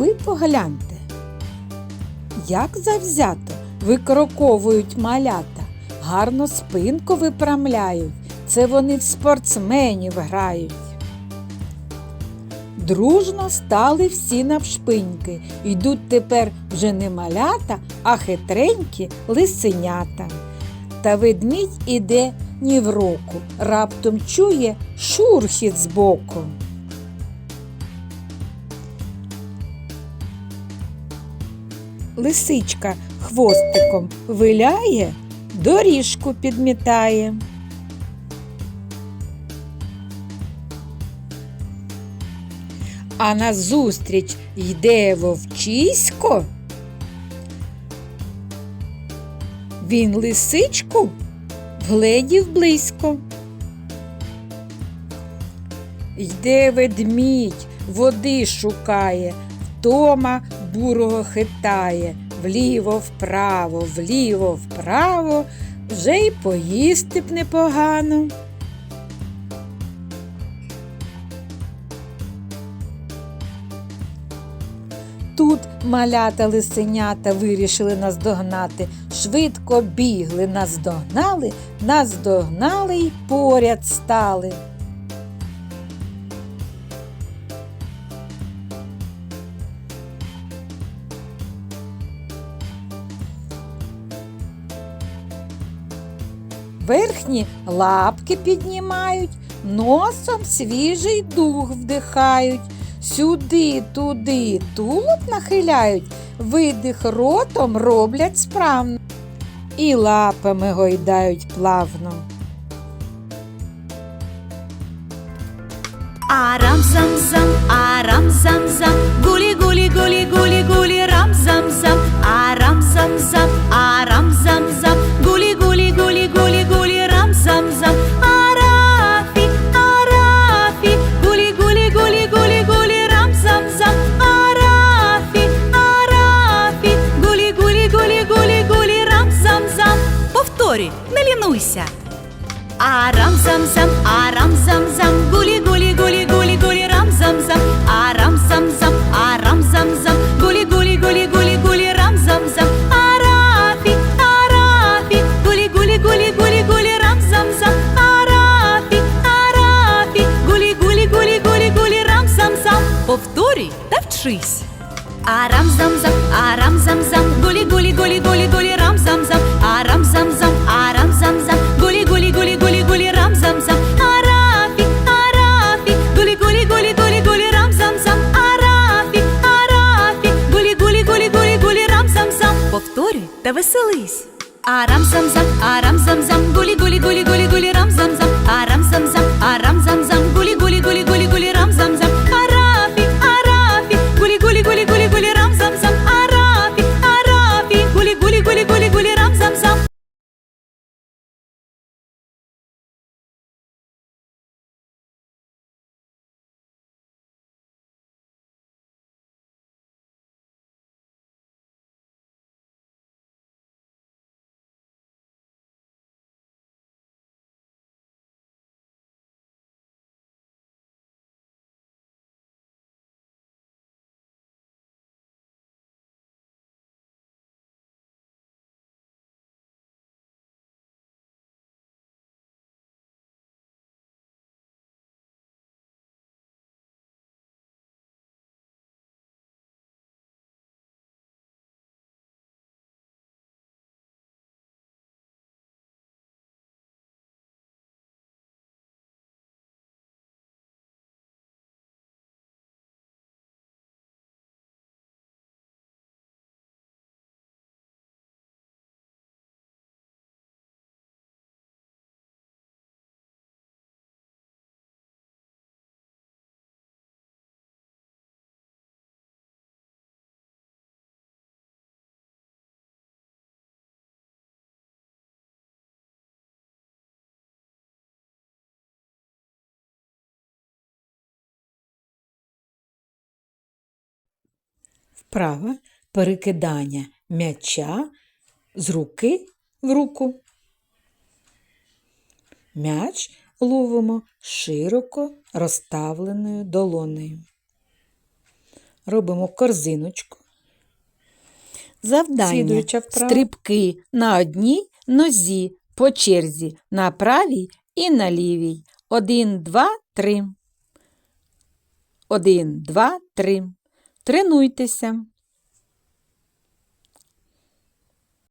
ви погляньте, як завзято викроковують малята, гарно спинку випрямляють, це вони в спортсменів грають. Дружно стали всі навшпиньки, йдуть тепер вже не малята, а хитренькі лисенята. Та ведмідь іде ні в року, раптом чує шурхіт збоку. Лисичка хвостиком виляє, доріжку підмітає. А назустріч йде вовчисько. Він лисичку вгледів близько. Йде ведмідь, води шукає, втома бурого хитає, вліво вправо, вліво вправо, вже й поїсти б непогано. Тут малята лисенята вирішили наздогнати. Швидко бігли, наздогнали, наздогнали й поряд стали. Верхні лапки піднімають, носом свіжий дух вдихають. Сюди, туди, тулуб нахиляють, видих ротом роблять справно. І лапами гойдають плавно. Арам зам зам, арам гулі гулі гулі рам зам зам, арафі, арафі, гулі гулі гулі гулі гулі рам зам зам. Повторюй та вчись. Арам зам зам, арам зам Aram zam zam, aram zam zam, guli guli guli guli guli ram zam zam, aram zam zam, aram zam zam, guli guli guli guli guli ram. Вправа перекидання м'яча з руки в руку. М'яч ловимо широко розставленою долонею. робимо корзиночку. Завдання. Стрибки на одній нозі по черзі на правій і на лівій. Один, два, три. Один, два, три. Тренуйтеся.